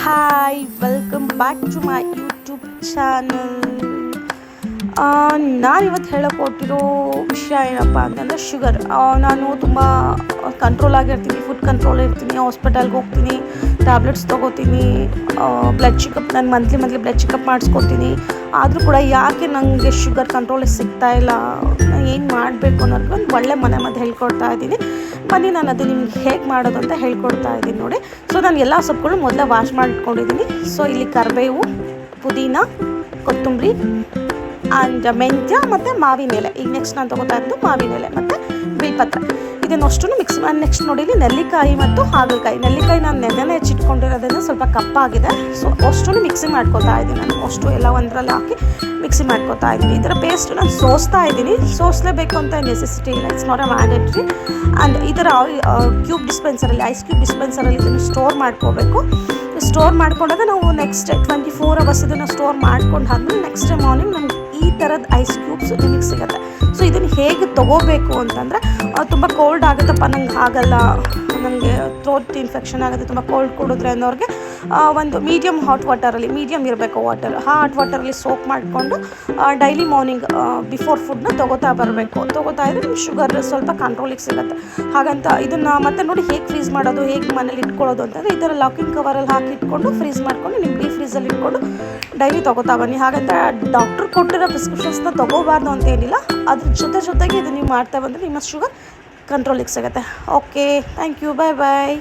hi welcome back to my YouTube channel ನಾನಿವತ್ತು ಹೇಳಕ್ಕೆ ಕೊಟ್ಟಿರೋ ವಿಷಯ ಏನಪ್ಪ ಅಂತಂದರೆ ಶುಗರ್. ನಾನು ತುಂಬ ಕಂಟ್ರೋಲ್ ಆಗಿರ್ತೀನಿ ಫುಡ್ ಕಂಟ್ರೋಲ್ ಇರ್ತೀನಿ ಹಾಸ್ಪಿಟಲ್ಗೆ ಹೋಗ್ತೀನಿ ಟ್ಯಾಬ್ಲೆಟ್ಸ್ ತೊಗೋತೀನಿ ಬ್ಲಡ್ ಚೆಕಪ್ ನಾನು ಮಂತ್ಲಿ ಮಂತ್ಲಿ ಬ್ಲಡ್ ಚೆಕಪ್ ಮಾಡಿಸ್ಕೊತೀನಿ ಆದರೂ ಕೂಡ ಯಾಕೆ ನನಗೆ ಶುಗರ್ ಕಂಟ್ರೋಲ್ ಸಿಗ್ತಾ ಇಲ್ಲ? ಏನು ಮಾಡಬೇಕು ಅನ್ನೋದಕ್ಕೆ ಒಂದು ಒಳ್ಳೆ ಮನೆ ಮದ್ದು ಹೇಳ್ಕೊಡ್ತಾ ಇದ್ದೀನಿ. ಬನ್ನಿ, ನಾನು ಅದು ನಿಮ್ಗೆ ಹೇಗೆ ಮಾಡೋದು ಅಂತ ಹೇಳ್ಕೊಡ್ತಾ ಇದ್ದೀನಿ ನೋಡಿ. ಸೊ ನಾನು ಎಲ್ಲ ಸೊಪ್ಪುಗಳು ಮೊದಲೇ ವಾಶ್ ಮಾಡಿಟ್ಕೊಂಡಿದ್ದೀನಿ ಸೊ ಇಲ್ಲಿ ಕರಿಬೇವು, ಪುದೀನ, ಕೊತ್ತಂಬರಿ ಮೆಂತ್ಯ ಮತ್ತು ಮಾವಿನ ಎಲೆ. ಈಗ ನೆಕ್ಸ್ಟ್ ನಾನು ತೊಗೋತಾ ಇದ್ದು ಮಾವಿನ ಎಲೆ ಮತ್ತು ಬಿಲ್ಪತ್ರ. ಇದನ್ನಷ್ಟು ಮಿಕ್ಸ್ ಮಾಡಿ ನೆಕ್ಸ್ಟ್ ನೋಡಿ ಇಲ್ಲಿ ನೆಲ್ಲಿಕಾಯಿ ಮತ್ತು ಹಾಗಲಕಾಯಿ. ನೆಲ್ಲಿಕಾಯಿ ನಾನು ನೆನೆನೆ ಹೆಚ್ಚಿಟ್ಕೊಂಡಿರೋದನ್ನು ಸ್ವಲ್ಪ ಕಪ್ಪಾಗಿದೆ. ಸೊ ಅಷ್ಟು ಮಿಕ್ಸಿ ಮಾಡ್ಕೊತಾ ಇದ್ದೀನಿ ನಾನು. ಅಷ್ಟು ಎಲ್ಲ ಒಂದರಲ್ಲಿ ಹಾಕಿ ಮಿಕ್ಸಿ ಮಾಡ್ಕೊತಾ ಇದ್ದೀನಿ. ಇದರ ಪೇಸ್ಟ್ ನಾನು ಸೋಸ್ತಾ ಇದ್ದೀನಿ. ಸೋಸಲೇಬೇಕು ಅಂತ ನೆಸೆಸಿಟಿ ಇಲ್ಲ. It's not a mandatory and ಇದರ ಕ್ಯೂಬ್ ಡಿಸ್ಪೆನ್ಸರಲ್ಲಿ ಐಸ್ ಕ್ಯೂಬ್ ಡಿಸ್ಪೆನ್ಸರಲ್ಲಿ ಇದನ್ನು ಸ್ಟೋರ್ ಮಾಡ್ಕೋಬೇಕು. ಸ್ಟೋರ್ ಮಾಡ್ಕೊಂಡಾಗ ನಾವು ನೆಕ್ಸ್ಟ್ ಟ್ವೆಂಟಿ ಫೋರ್ ಅವರ್ಸ್ ಇದನ್ನು ಸ್ಟೋರ್ ಮಾಡ್ಕೊಂಡು ಆದ್ಮೇಲೆ ನೆಕ್ಸ್ಟ್ ಡೇ ಮಾರ್ನಿಂಗ್ ನಮ್ಗೆ ಈ ಥರದ ಐಸ್ ಕ್ಯೂಬ್ಸ್ ನಿಮಗೆ ಸಿಗುತ್ತೆ. ಸೊ ಇದನ್ನು ಹೇಗೆ ತೊಗೋಬೇಕು ಅಂತಂದರೆ ತುಂಬ ಕೋಲ್ಡ್ ಆಗುತ್ತಪ್ಪ, ನಂಗೆ ಆಗಲ್ಲ ನನಗೆ ಥ್ರೋಟ್ ಇನ್ಫೆಕ್ಷನ್ ಆಗುತ್ತೆ, ತುಂಬ ಕೋಲ್ಡ್ ಕುಡಿದ್ರೆ ಅನ್ನೋರಿಗೆ ಒಂದು ಮೀಡಿಯಮ್ ಹಾಟ್ ವಾಟರಲ್ಲಿ ಮೀಡಿಯಮ್ ಇರಬೇಕು ವಾಟರ್ ಹಾಟ್ ವಾಟರಲ್ಲಿ ಸೋಪ್ ಮಾಡಿಕೊಂಡು ಡೈಲಿ ಮಾರ್ನಿಂಗ್ ಬಿಫೋರ್ ಫುಡ್ನ ತೊಗೋತಾ ಬರಬೇಕು. ತೊಗೋತಾ ಇದ್ರೆ ನಿಮ್ಮ ಶುಗರ್ ಸ್ವಲ್ಪ ಕಂಟ್ರೋಲಿಗೆ ಸಿಗುತ್ತೆ. ಹಾಗಂತ ಇದನ್ನು ಮತ್ತೆ ನೋಡಿ ಹೇಗೆ ಫ್ರೀಸ್ ಮಾಡೋದು, ಹೇಗೆ ಮನೇಲಿ ಇಟ್ಕೊಳ್ಳೋದು ಅಂತಂದರೆ ಈ ಥರ ಲಾಕಿಂಗ್ ಕವರಲ್ಲಿ ಹಾಕಿ ಇಟ್ಕೊಂಡು ಫ್ರೀಸ್ ಮಾಡ್ಕೊಂಡು ನಿಮ್ಮ ಡೀಪ್ ಫ್ರೀಸಲ್ಲಿ ಇಟ್ಕೊಂಡು ಡೈಲಿ ತೊಗೋತಾ ಬನ್ನಿ. ಹಾಗಂತ ಡಾಕ್ಟ್ರ್ ಕೊಟ್ಟಿರೋ ಪ್ರಿಸ್ಕ್ರಿಪ್ಷನ್ಸ್ನ ತೊಗೋಬಾರ್ದು ಅಂತ ಏನಿಲ್ಲ. ಅದ್ರ ಜೊತೆ ಜೊತೆಗೆ ಇದು ನೀವು ಮಾಡ್ತಾ ಬಂದರೆ ನಿಮ್ಮ ಶುಗರ್ ಕಂಟ್ರೋಲಿಗೆ ಸಿಗುತ್ತೆ. Okay thank you bye bye